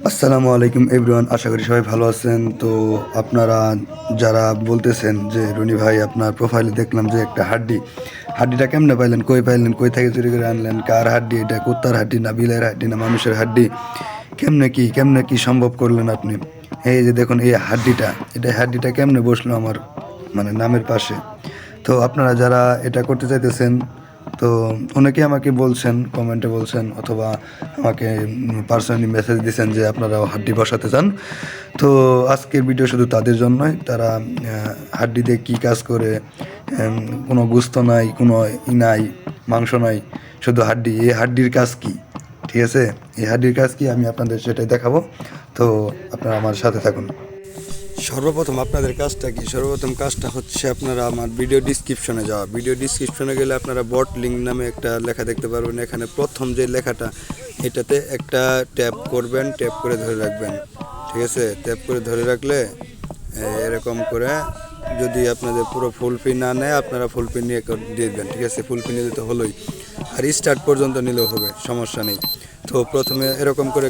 আসসালামু আলাইকুম এভরিওয়ান, আশা করি সবাই ভালো আছেন। তো আপনারা যারা বলতেছেন যে রনি ভাই আপনার প্রোফাইলে দেখলাম যে একটা হাড্ডি, হাড্ডিটা কেমনে পাইলেন, কই পাইলেন, কই থেকে চুরি করে আনলেন, কার হাড্ডি এটা, কুত্তার হাড্ডি না বিলের হাড্ডি না মানুষের হাড্ডি, কেমনে কি কেমনে কি সম্ভব করলেন আপনি? এই যে দেখুন, এই হাড্ডিটা, এটা হাড্ডিটা কেমনে বসল আমার মানে নামের পাশে? তো আপনারা যারা এটা করতে চাইতেছেন তো অনেকে আমাকে বলছেন কমেন্টে বলছেন অথবা আমাকে পার্সোনালি মেসেজ দিয়েছেন যে আপনারা হাড্ডি বসাতে চান। তো আজকের ভিডিও শুধু তাদের জন্যই তারা আহ, হাড্ডি দিয়ে কী কাজ করে কোনো গুস্ত নাই কোনো ই নাই মাংস নাই শুধু হাড্ডি। এই হাড্ডির কাজ কি? ঠিক আছে? এই হাড্ডির কাজ কি? আমি আপনাদের সেটাই দেখাবো। তো আপনারা আমার সাথে থাকুন। সর্বপ্রথম আপনাদের কাজটা কি? সর্বপ্রথম কাজটা হচ্ছে আপনারা আমার ভিডিও ডিসক্রিপশনে যাওয়া। ভিডিও ডিসক্রিপশনে গেলে আপনারা বট লিঙ্ক নামে একটা লেখা দেখতে পারবেন। এখানে প্রথম যে লেখাটা, এটাতে একটা ট্যাপ করবেন, ট্যাপ করে ধরে রাখবেন। ঠিক আছে? ট্যাপ করে ধরে রাখলে এরকম করে যদি আপনাদের পুরো ফুল পি না নেয়, আপনারা ফুল পি নিয়ে দেবেন ঠিক আছে? ফুল পি নিয়ে দিতে হলোই। আর স্টার্ট পর্যন্ত নিলেও হবে, সমস্যা নেই। তো প্রথমে এরকম করে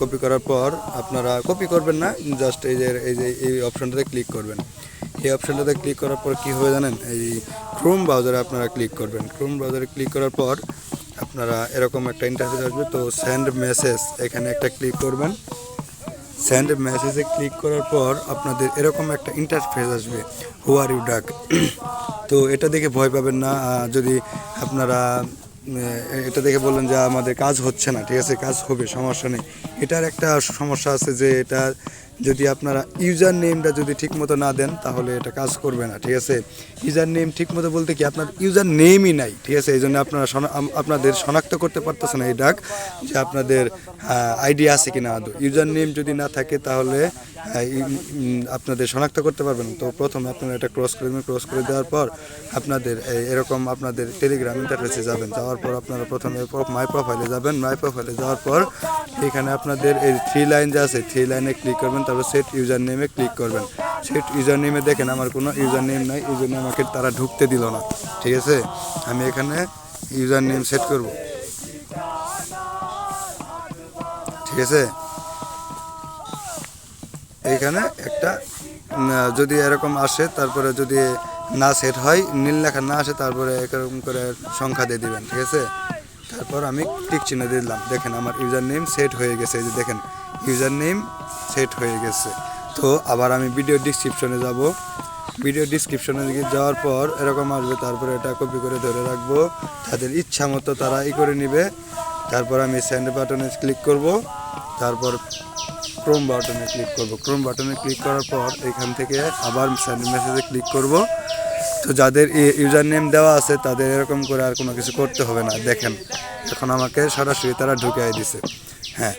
কপি করার পর আপনারা কপি করবেন না জাস্ট এই যে এই যে, এই অপশনটাতে ক্লিক করবেন। এই অপশনটাতে ক্লিক করার পর কি হবে জানেন? এই ক্রোম ব্রাউজারে আপনারা ক্লিক করবেন। ক্রোম ব্রাউজারে ক্লিক করার পর আপনারা এরকম একটা ইন্টারফেস আসবে, তো সেন্ড মেসেজ এখানে একটা ক্লিক করবেন। সেন্ড মেসেজে ক্লিক করার পর আপনাদের এরকম একটা ইন্টারফেস আসবে হু আর ইউ ডাক তো এটা দেখে ভয় পাবেন না যদি আপনারা এটা দেখে বললেন যে আমাদের কাজ হচ্ছে না, ঠিক আছে, কাজ হবে, সমস্যা নেই। এটার একটা সমস্যা আছে যে এটা যদি আপনারা ইউজার নেমটা যদি ঠিকমতো না দেন, তাহলে এটা কাজ করবে না, ঠিক আছে? ইউজার নেম ঠিকমতো বলতে কি আপনার ইউজার নেমই নাই, ঠিক আছে? এই জন্য আপনারা আপনাদের শনাক্ত করতে পারতেছেন এই ডাক যে আপনাদের আইডি আছে কি না আদৌ। ইউজার নেম যদি না থাকে, তাহলে আপনাদের শনাক্ত করতে পারবেন তো প্রথমে আপনারা এটা ক্রস করে দেবেন ক্রস করে দেওয়ার পর আপনাদের এরকম আপনাদের টেলিগ্রাম ইন্টারফেসে যাবেন। যাওয়ার পর আপনারা প্রথমে মাই প্রোফাইলে যাবেন। মাই প্রোফাইলে যাওয়ার পর এখানে আপনাদের এই থ্রি লাইন যে আছে। থ্রি লাইনে ক্লিক করবেন। তারপর সেট ইউজার নেমে ক্লিক করবেন। সেট ইউজার নেমে দেখেন আমার কোনো ইউজার নেম নাই, এই জন্য আমাকে তারা ঢুকতে দিল না। ঠিক আছে? আমি এখানে ইউজার নেম সেট করব। ঠিক আছে? এইখানে একটা যদি এরকম আসে, তারপরে যদি না সেট হয়, নীল লেখা না আসে, তারপরে এরকম করে সংখ্যা দিয়ে দিবেন। ঠিক আছে? তারপর আমি টিক চিহ্ন দিয়ে দিলাম। দেখেন আমার ইউজার নেম সেট হয়ে গেছে, এই যে দেখেন। ইউজার নেম সেট হয়ে গেছে। তো আবার আমি ভিডিও ডিসক্রিপশনে যাব। ভিডিও ডিসক্রিপশনে যাওয়ার পর এরকম আসবে, তারপরে এটা কপি করে ধরে রাখব। তাদের ইচ্ছা মতো তারা ই করে নিবে। তারপর আমি সেন্ড বাটনে ক্লিক করব। তারপর ক্রোম বাটনে ক্লিক করব। ক্রোম বাটনে ক্লিক করার পর এখান থেকে আবার সেন্ড মেসেজে ক্লিক করব। তো যাদের ইউজার নেম দেওয়া আছে, তাদের এরকম করে আর কোনো কিছু করতে হবে না। দেখেন, এখন আমাকে সরাসরি তারা ঢুকিয়ে দিছে। হ্যাঁ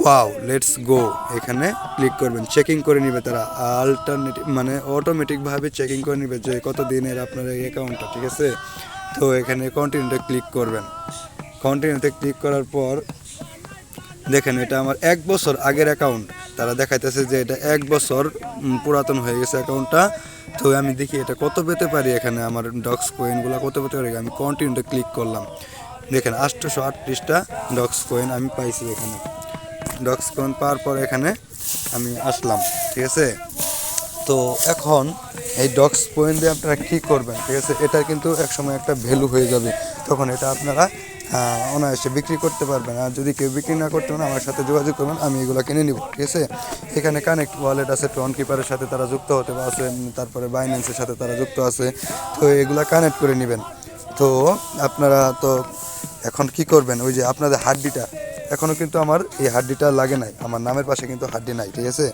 ওয়াও লেটস গো এখানে ক্লিক করবেন। চেকিং করে নিবে তারা। আলটারনেটিভ মানে অটোমেটিকভাবে চেকিং করে নিবে যে কত দিনের আপনার এই অ্যাকাউন্টটা ঠিক আছে? তো এখানে কন্টিনিউতে ক্লিক করবেন। কন্টিনিউতে ক্লিক করার পর দেখেন, এটা আমার এক বছর আগের অ্যাকাউন্ট তারা দেখাইতেছে যে এটা এক বছর পুরাতন হয়ে গেছে অ্যাকাউন্টটা তো আমি দেখি এটা কত পেতে পারি এখানে আমার ডক্স কয়েনগুলো কত পেতে পারি? আমি কন্টিনিউতে ক্লিক করলাম। দেখেন আটশোশো আটত্রিশটা ডক্স কয়েন আমি পাইছি এখানে। ডক্স কয়েন পাওয়ার পর এখানে আমি আসলাম, ঠিক আছে? তো এখন এই ডক্স পয়েন্ট দিয়ে আপনারা কী করবেন, ঠিক আছে? এটা কিন্তু একসময় একটা ভ্যালু হয়ে যাবে। তখন এটা আপনারা অনায়াসে বিক্রি করতে পারবেন। আর যদি কেউ বিক্রি না করতে পারেন, আমার সাথে যোগাযোগ করবেন, আমি এগুলো কিনে নিব, ঠিক আছে? এখানে কানেক্ট ওয়ালেট আছে টোন কিপারের সাথে তারা যুক্ত হতে আছে তারপরে বাইন্যান্সের সাথে তারা যুক্ত আছে। তো এগুলা কানেক্ট করে নেবেন। তো আপনারা তো এখন কি করবেন? ওই যে আপনাদের হাড্ডিটা এখনও কিন্তু আমার এই হাড্ডিটা লাগে নাই। আমার নামের পাশে কিন্তু হাড্ডি নাই, ঠিক আছে?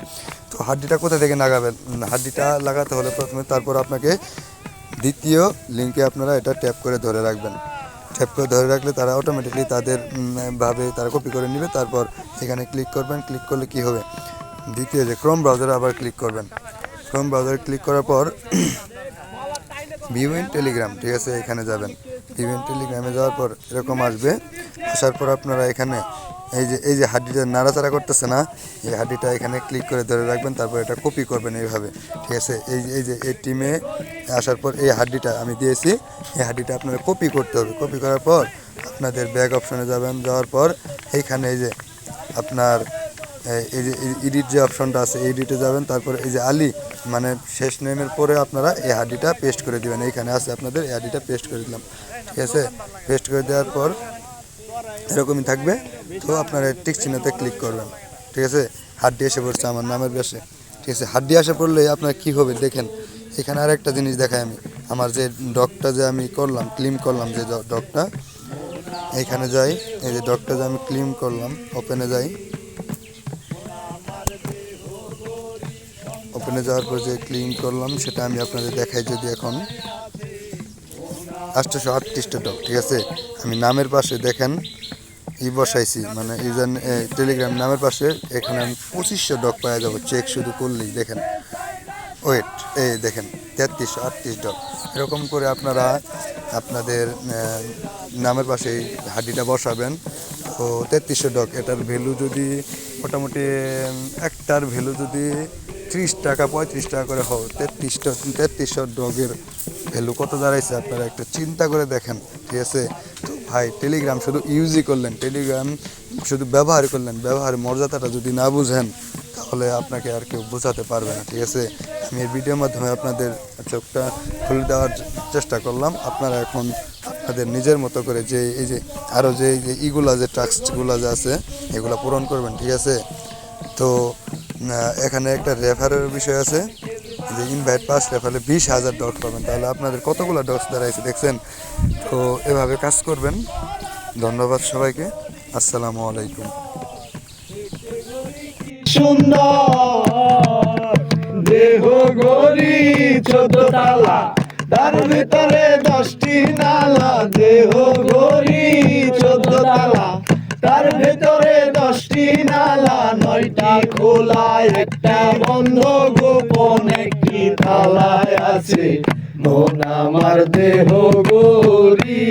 তো হাড্ডিটা কোথা থেকে লাগাবেন হাড্ডিটা লাগাতে হলে প্রথমে তারপর আপনাকে দ্বিতীয় লিঙ্কে আপনারা এটা ট্যাপ করে ধরে রাখবেন। ট্যাপ করে ধরে রাখলে তারা অটোমেটিকলি তাদের ভাবে তারা কপি করে নেবে, তারপর এখানে ক্লিক করবেন। ক্লিক করলে কি হবে? দ্বিতীয় যে ক্রোম ব্রাউজারে আবার ক্লিক করবেন। ক্রোম ব্রাউজারে ক্লিক করার পর ভিউ ইন টেলিগ্রাম ঠিক আছে? এখানে যাবেন। ভিউ ইন টেলিগ্রামে যাওয়ার পর এরকম আসবে। আসার পর আপনারা এখানে এই যে এই যে হাড্ডিটা নাড়াচাড়া করতেছে না, এই হাড্ডিটা এখানে ক্লিক করে ধরে রাখবেন, তারপর এটা কপি করবেন এইভাবে। ঠিক আছে? এই এই যে, এই টিমে আসার পর এই হাড্ডিটা আমি দিয়েছি, এই হাড্ডিটা আপনারা কপি করতে হবে। কপি করার পর আপনাদের ব্যাগ অপশনে যাবেন, যাওয়ার পর এইখানে এই যে আপনার এই যে এডিট যে অপশনটা আছে এডিটে যাবেন, তারপরে এই যে আলি মানে শেষ নেমের পরে আপনারা এই হাডিটা পেস্ট করে দিবেন। এইখানে আছে আপনাদের, এই হাডিটা পেস্ট করে দিলাম। ঠিক আছে? পেস্ট করে দেওয়ার পর এরকমই থাকবে, তো আপনারা টিক চিহ্নতে ক্লিক করবেন। ঠিক আছে? হাড্ডি এসে পড়ছে আমার নামের পাশে ঠিক আছে? হাড্ডি এসে পড়লে আপনার কি হবে দেখেন। এখানে আর একটা জিনিস দেখাই আমি। আমার যে ডগটা যে আমি করলাম ক্লিম করলাম যে ডগটা, এখানে যাই, এই যে ডগটা যে আমি ক্লিম করলাম ওপেনে যাই। ওপেনে যাওয়ার পর যে ক্লিন করলাম, সেটা আমি আপনাদের দেখাই যদি এখন। আটশোশো আটত্রিশটা ডগ, ঠিক আছে? আমি নামের পাশে দেখেন, ই বসাইছি মানে ইউজার টেলিগ্রাম নামের পাশে এখানে আমি পঁচিশশো ডগ পাওয়া যাব, চেক শুধু করলেই, দেখেন। ওয়েট এই দেখেন, তেত্রিশশো আটত্রিশ ডগ। এরকম করে আপনারা আপনাদের নামের পাশে এই হাড্ডিটা বসাবেন। তো তেত্রিশশো ডগ, এটার ভ্যালু যদি মোটামুটি, একটার ভ্যালু যদি ত্রিশ টাকা, পঁয়ত্রিশ টাকা করে হোক তেত্রিশটা, তেত্রিশশো ডগের ভ্যালু কত দাঁড়াইছে আপনারা একটু চিন্তা করে দেখেন, ঠিক আছে? তো ভাই টেলিগ্রাম শুধু ইউজই করলেন টেলিগ্রাম শুধু ব্যবহার করলেন ব্যবহারের মর্যাদাটা যদি না বুঝেন, তাহলে আপনাকে আর কেউ বোঝাতে পারবে না, ঠিক আছে? আমি এই ভিডিওর মাধ্যমে আপনাদের চোখটা খুলে দেওয়ার চেষ্টা করলাম। আপনারা এখন আপনাদের নিজের মতো করে যে, এই যে আরও যে ইগুলা যে টাস্কগুলো যে আছে, এগুলো পূরণ করবেন, ঠিক আছে? তো এখানে একটা রেফারের বিষয় আছে। যে ইনভাইট পাস রেফারে বিশ হাজার ডট পাবেন। তাহলে আপনাদের কতগুলো ডটস দাঁড়াইছে দেখছেন? তো এভাবে কাজ করবেন। ধন্যবাদ সবাইকে। আসসালামু আলাইকুম। সুন্দর তার ভিতরে দশটি নালা। দেহ গরি চোদ্দ তালা খোলায় খোলা একটা বন্ধ গোপন একটি তালায় আছে। মন আমার দেহ গরি